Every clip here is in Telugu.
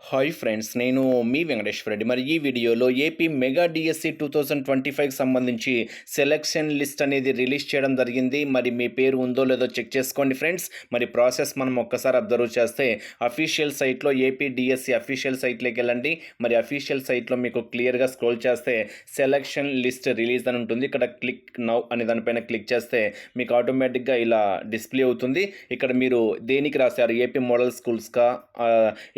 హాయ్ ఫ్రెండ్స్ నేను మీ వెంకటేశ్వర రెడ్డి. మరి ఈ వీడియోలో AP mega DSC two thousand twenty ఫైవ్కి సంబంధించి సెలక్షన్ లిస్ట్ అనేది రిలీజ్ చేయడం జరిగింది. మరి మీ పేరు ఉందో లేదో చెక్ చేసుకోండి ఫ్రెండ్స్. మరి ప్రాసెస్ మనం ఒక్కసారి అబ్జర్వ్ చేస్తే అఫీషియల్ సైట్లో ఏపీ డిఎస్సి అఫీషియల్ సైట్లోకి వెళ్ళండి. మరి అఫీషియల్ సైట్లో మీకు క్లియర్గా స్క్రోల్ చేస్తే సెలక్షన్ లిస్ట్ రిలీజ్ అని ఉంటుంది. ఇక్కడ క్లిక్ నౌ అనే దానిపైన క్లిక్ చేస్తే మీకు ఆటోమేటిక్గా ఇలా డిస్ప్లే అవుతుంది. ఇక్కడ మీరు దేనికి రాశారు? ఏపీ మోడల్ స్కూల్స్కా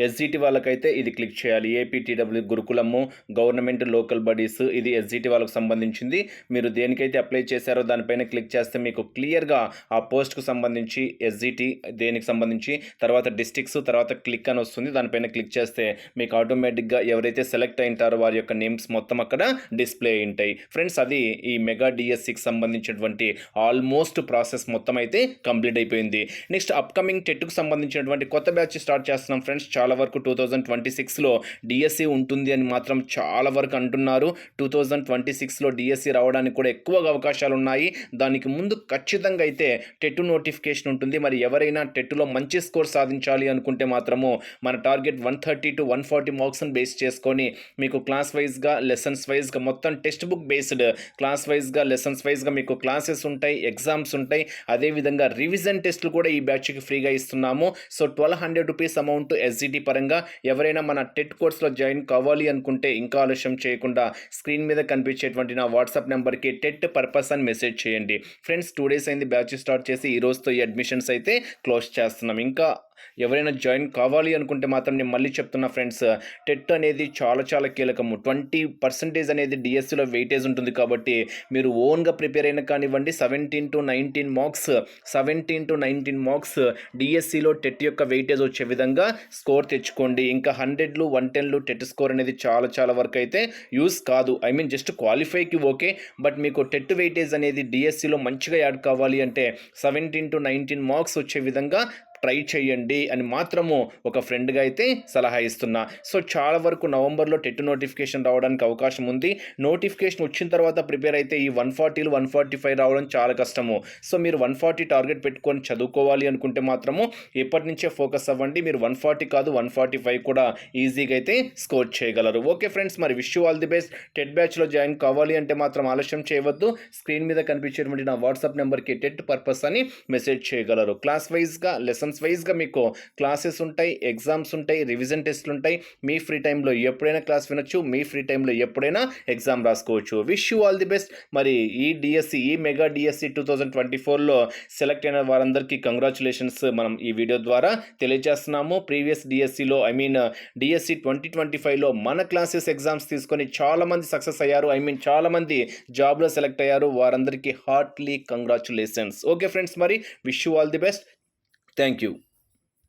ఎస్జిటి వాళ్ళకైతే ఇది క్లిక్ చేయాలి. APTW Gurukulam government local bodies ఇది ఎస్జిటి వాళ్ళకు సంబంధించింది. మీరు దేనికైతే అప్లై చేశారో దానిపైన క్లిక్ చేస్తే మీకు క్లియర్గా ఆ పోస్ట్కు సంబంధించి ఎస్జిటి దేనికి సంబంధించి తర్వాత డిస్టిక్స్ తర్వాత క్లిక్ అని వస్తుంది. దానిపైన క్లిక్ చేస్తే మీకు ఆటోమేటిక్గా ఎవరైతే సెలెక్ట్ అయింటారో వారి యొక్క నేమ్స్ మొత్తం అక్కడ డిస్ప్లే అయి ఉంటాయి. ఫ్రెండ్స్ అది ఈ మెగా డిఎస్సికి సంబంధించినటువంటి ఆల్మోస్ట్ ప్రాసెస్ మొత్తం అయితే కంప్లీట్ అయిపోయింది. నెక్స్ట్ అప్కమింగ్ టెట్కు సంబంధించినటువంటి కొత్త బ్యాచ్ స్టార్ట్ చేస్తున్నాం. ఫ్రెండ్స్ చాలా వరకు టూ థౌజండ్ ట్వంటీ సిక్స్లో డిఎస్సి ఉంటుంది అని మాత్రం చాలా వరకు అంటున్నారు. టూ థౌజండ్ ట్వంటీ సిక్స్లో డిఎస్సి రావడానికి కూడా ఎక్కువగా అవకాశాలు ఉన్నాయి దానికి ముందు ఖచ్చితంగా అయితే టెట్ నోటిఫికేషన్ ఉంటుంది. మరి ఎవరైనా టెట్లో మంచి స్కోర్ సాధించాలి అనుకుంటే మాత్రము మన target one thirty to one forty మార్క్స్ని base చేసుకొని మీకు క్లాస్ వైజ్గా లెసన్స్ వైజ్గా మొత్తం టెక్స్ట్ బుక్ బేస్డ్ క్లాస్ వైజ్గా లెసన్స్ వైజ్గా మీకు క్లాసెస్ ఉంటాయి ఎగ్జామ్స్ ఉంటాయి. అదేవిధంగా రివిజన్ టెస్ట్లు కూడా ఈ బ్యాచ్కి ఫ్రీగా ఇస్తున్నాము. So twelve hundred rupees amount SGT పరంగా ఎవరైనా మన టెట్ కోర్స్లో జాయిన్ కావాలి అనుకుంటే ఇంకా ఆలస్యం చేయకుండా స్క్రీన్ మీద కనిపించేటువంటి నా వాట్సాప్ నెంబర్కి టెట్ పర్పస్ అని మెసేజ్ చేయండి. ఫ్రెండ్స్ టూ డేస్ అయింది బ్యాచ్ స్టార్ట్ చేసి ఈ రోజుతో ఈ అడ్మిషన్స్ అయితే క్లోజ్ చేస్తున్నాం. ఇంకా ఎవరైనా జాయిన్ కావాలి అనుకుంటే మాత్రం నేను మళ్ళీ చెప్తున్నా ఫ్రెండ్స్ టెట్ అనేది చాలా చాలా కీలకము. ట్వంటీ పర్సెంటేజ్ అనేది డిఎస్సిలో వెయిటేజ్ ఉంటుంది కాబట్టి మీరు ఓన్గా ప్రిపేర్ అయినా కానివ్వండి seventeen to nineteen marks seventeen to nineteen marks డిఎస్సిలో టెట్ యొక్క వెయిటేజ్ వచ్చే విధంగా స్కోర్ తెచ్చుకోండి. ఇంకా హండ్రెడ్లు వన్ టెన్లు టెట్ స్కోర్ అనేది చాలా చాలా వరకు అయితే యూస్ కాదు. ఐ మీన్ జస్ట్ క్వాలిఫైకి ఓకే బట్ మీకు టెట్ వెయిటేజ్ అనేది డిఎస్సిలో మంచిగా యాడ్ కావాలి అంటే సెవెంటీన్ టు నైన్టీన్ మార్క్స్ వచ్చే విధంగా ట్రై చేయండి అని మాత్రము ఒక ఫ్రెండ్గా అయితే సలహా ఇస్తున్నా. సో చాలా వరకు నవంబర్లో టెట్ నోటిఫికేషన్ రావడానికి అవకాశం ఉంది. నోటిఫికేషన్ వచ్చిన తర్వాత ప్రిపేర్ అయితే ఈ వన్ ఫార్టీలు వన్ ఫార్టీ ఫైవ్ రావడం చాలా కష్టము. సో మీరు వన్ ఫార్టీ టార్గెట్ పెట్టుకొని చదువుకోవాలి అనుకుంటే మాత్రము ఎప్పటి నుంచే ఫోకస్ అవ్వండి. మీరు వన్ ఫార్టీ కాదు వన్ ఫార్టీ ఫైవ్ కూడా ఈజీగా అయితే స్కోర్ చేయగలరు. ఓకే ఫ్రెండ్స్ మరి wish all the best. TET బ్యాచ్లో జాయిన్ కావాలి అంటే మాత్రం ఆలస్యం చేయవద్దు. స్క్రీన్ మీద కనిపించేటువంటి నా వాట్సాప్ నెంబర్కి టెట్ పర్పస్ అని మెసేజ్ చేయగలరు. క్లాస్ వైజ్గా లెసన్స్ వైజ్గా మీకు క్లాసెస్ ఉంటాయి ఎగ్జామ్స్ ఉంటాయి రివిజన్ టెస్ట్లు ఉంటాయి. మీ ఫ్రీ టైంలో ఎప్పుడైనా క్లాస్ వినొచ్చు మీ ఫ్రీ టైంలో ఎప్పుడైనా ఎగ్జామ్ రాసుకోవచ్చు. Wish you all the best మరి ఈ డిఎస్సి ఈ mega DSC two thousand twenty ఫోర్లో సెలెక్ట్ అయిన వారందరికీ కంగ్రాచులేషన్స్ మనం ఈ వీడియో ద్వారా తెలియజేస్తున్నాము. ప్రీవియస్ డిఎస్సిలో I mean DSC twenty twenty ఫైవ్లో మన క్లాసెస్ ఎగ్జామ్స్ తీసుకొని చాలామంది సక్సెస్ అయ్యారు. ఐ మీన్ చాలామంది జాబ్లో సెలెక్ట్ అయ్యారు. వారందరికీ హార్ట్లీ కంగ్రాచులేషన్స్. ఓకే ఫ్రెండ్స్ మరి wish you all the best thank you